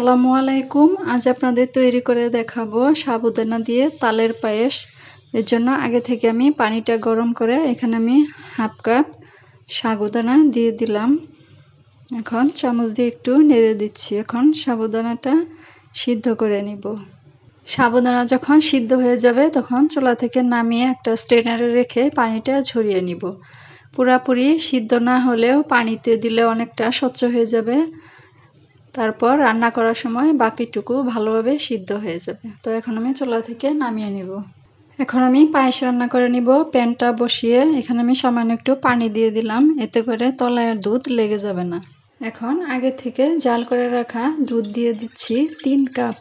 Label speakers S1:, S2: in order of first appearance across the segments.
S1: আসসালামু আলাইকুম। আজ আপনাদের তৈরি করে দেখাবো সাবুদানা দিয়ে তালের পায়েস। এর জন্য আগে থেকে আমি পানিটা গরম করে এখানে আমি হাফ কাপ সাবুদানা দিয়ে দিলাম। এখন চামচ দিয়ে একটু নেড়ে দিচ্ছি। এখন সাবুদানাটা সিদ্ধ করে নিব। সাবুদানা যখন সিদ্ধ হয়ে যাবে তখন চুলা থেকে নামিয়ে একটা স্ট্রেনারে রেখে পানিটা ঝরিয়ে নিব। পুরাপুরি সিদ্ধ না হলেও পানিতে দিলে অনেকটা স্বচ্ছ হয়ে যাবে। তারপর রান্না করার সময় বাকিটুকু ভালোভাবে সিদ্ধ হয়ে যাবে। তো এখন আমি চুলা থেকে নামিয়ে নিব। এখন আমি পায়েস রান্না করে নিব। প্যানটা বসিয়ে এখানে আমি সামান্য একটু পানি দিয়ে দিলাম। এতে করে তলায় দুধ লেগে যাবে না। এখন আগে থেকে জাল করে রাখা দুধ দিয়ে দিচ্ছি তিন কাপ।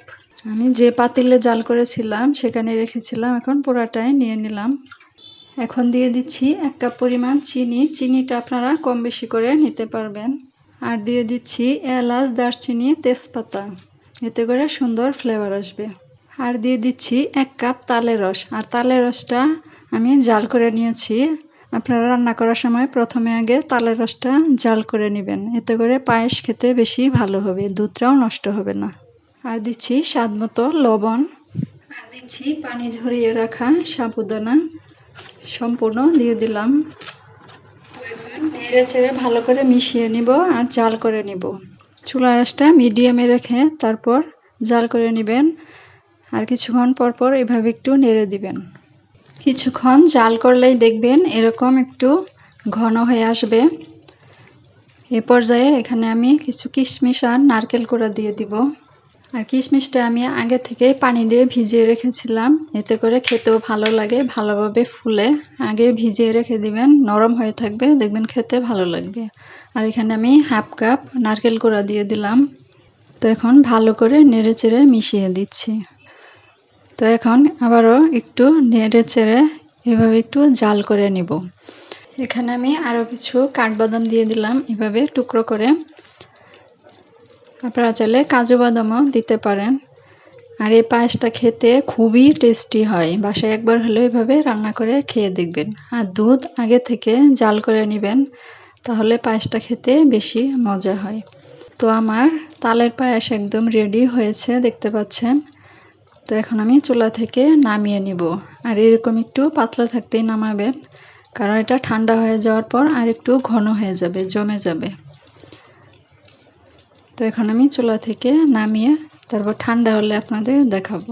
S1: আমি যে পাতিলে জাল করেছিলাম সেখানে রেখেছিলাম। এখন পুরাটাই নিয়ে নিলাম। এখন দিয়ে দিচ্ছি এক কাপ পরিমাণ চিনি। চিনিটা আপনারা কম বেশি করে নিতে পারবেন। আর দিয়ে দিচ্ছি এলাচ, দারচিনি, তেজপাতা। এতে করে সুন্দর ফ্লেভার আসবে। আর দিয়ে দিচ্ছি এক কাপ তালের রস। আর তালের রসটা আমি জাল করে নিয়েছি। আপনারা রান্না করার সময় প্রথমে আগে তালের রসটা জাল করে নেবেন। এতে করে পায়েস খেতে বেশি ভালো হবে, দুধটাও নষ্ট হবে না। আর দিচ্ছি স্বাদ মতো লবণ। আর দিচ্ছি পানি ঝরিয়ে রাখা সাবুদানা। সম্পূর্ণ দিয়ে দিলাম। নেড়ে চেড়ে ভালো করে মিশিয়ে নিব আর জাল করে নিব। চুলা আঁচটা মিডিয়ামে রেখে তারপর জাল করে নেবেন। আর কিছুক্ষণ পর পর এভাবে একটু নেড়ে দিবেন। কিছুক্ষণ জাল করলেই দেখবেন এরকম একটু ঘন হয়ে আসবে। এ পর্যায়ে এখানে আমি কিছু কিশমিশ আর নারকেল কোড়া দিয়ে দিব। আর কিশমিশটা আমি আগে থেকে পানি দিয়ে ভিজিয়ে রেখেছিলাম। এতে করে খেতেও ভালো লাগে, ভালোভাবে ফুলে। আগে ভিজিয়ে রেখে দিবেন, নরম হয়ে থাকবে, দেখবেন খেতে ভালো লাগবে। আর এখানে আমি হাফ কাপ নারকেল কোড়া দিয়ে দিলাম। তো এখন ভালো করে নেড়ে চেড়ে মিশিয়ে দিচ্ছি। তো এখন আবারও একটু নেড়ে চেড়ে এভাবে একটু জাল করে নিব। এখানে আমি আরও কিছু কাঠবাদাম দিয়ে দিলাম, এভাবে টুকরো করে। আপনারা চাইলে কাজু বাদামও দিতে পারেন। আর এই পায়েসটা খেতে খুবই টেস্টি হয়। বাসায় একবার হলেও এভাবে রান্না করে খেয়ে দেখবেন। আর দুধ আগে থেকে জাল করে নেবেন, তাহলে পায়েসটা খেতে বেশি মজা হয়। তো আমার তালের পায়েস একদম রেডি হয়েছে, দেখতে পাচ্ছেন। তো এখন আমি চুলা থেকে নামিয়ে নিব। আর এরকম একটু পাতলা থাকতেই নামাবেন, কারণ এটা ঠান্ডা হয়ে যাওয়ার পর আর একটু ঘন হয়ে যাবে, জমে যাবে। তো এখন আমি চুলা থেকে নামিয়ে তারপর ঠান্ডা হলে আপনাদের দেখাবো।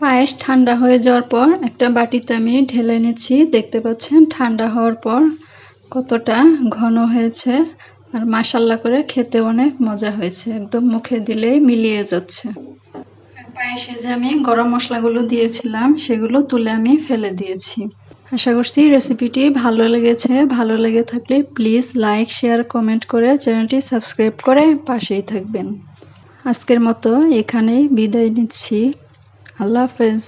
S1: পায়েস ঠান্ডা হয়ে যাওয়ার পর একটা বাটিতে আমি ঢেলে নিচ্ছি। দেখতে পাচ্ছেন ঠান্ডা হওয়ার পর কতটা ঘন হয়েছে আর মাসাল্লা করে খেতে অনেক মজা হয়েছে। একদম মুখে দিলেই মিলিয়ে যাচ্ছে। পায়েসে যে আমি গরম মশলাগুলো দিয়েছিলাম, সেগুলো তুলে আমি ফেলে দিয়েছি। আশা করছি রেসিপিটি ভালো লেগেছে। ভালো লেগে থাকলে প্লিজ লাইক শেয়ার কমেন্ট করে চ্যানেলটি সাবস্ক্রাইব করে পাশেই থাকবেন। আজকের মতো এখানেই বিদায় নিচ্ছি। আল্লাহ হাফেজ।